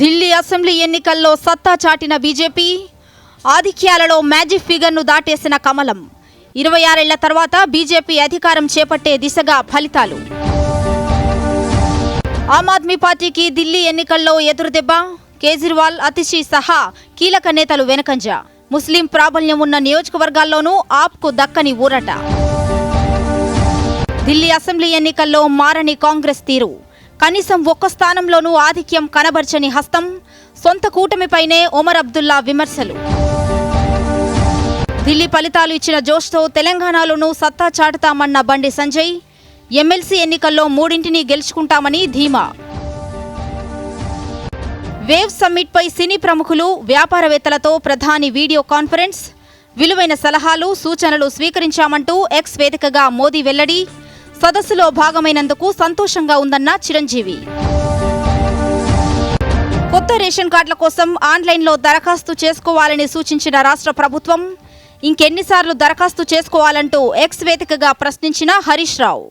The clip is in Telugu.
ఢిల్లీ అసెంబ్లీ ఎన్నికల్లో సత్తా చాటిన బీజేపీ ఆధిక్యాలలో మ్యాజిక్ ఫిగర్ను దాటేసిన కమలం. ఇరవై ఆరేళ్ళ తర్వాత బీజేపీ అధికారం చేపట్టే దిశగా ఫలితాలు. ఆమ్ ఆద్మీ పార్టీకి ఢిల్లీ ఎన్నికల్లో ఎదురుదెబ్బ కేజ్రీవాల్ అతిషి సహా కీలక నేతలు వెనకంజ. ముస్లిం ప్రాబల్యం ఉన్న నియోజకవర్గాల్లోనూ ఆప్కు దక్కని ఊరట. ఢిల్లీ అసెంబ్లీ ఎన్నికల్లో మారని కాంగ్రెస్ తీరు. కనీసం ఒక్క స్థానంలోనూ ఆధిక్యం కనబర్చని హస్తం సొంత కూటమిపైనే ఒమర్ అబ్దుల్లా విమర్శలు. ఢిల్లీ ఫలితాలు ఇచ్చిన జోష్తో తెలంగాణలోనూ సత్తా చాటుతామన్న బండి సంజయ్. ఎమ్మెల్సీ ఎన్నికల్లో మూడింటిని గెలుచుకుంటామని ధీమా. వేవ్ సమ్మిట్పై సినీ ప్రముఖులు వ్యాపారవేత్తలతో ప్రధాని వీడియో కాన్ఫరెన్స్. విలువైన సలహాలు సూచనలు స్వీకరించామంటూ ఎక్స్ వేదికగా మోదీ వెల్లడి. సదస్సులో భాగమైనందుకు సంతోషంగా ఉందన్న చిరంజీవి. కొత్త రేషన్ కార్డుల కోసం ఆన్లైన్లో దరఖాస్తు చేసుకోవాలని సూచించిన రాష్ట్ర ప్రభుత్వం ఇంకెన్నిసార్లు దరఖాస్తు చేసుకోవాలంటూ ఎక్స్ వేదికగా ప్రశ్నించిన హరీష్ రావు.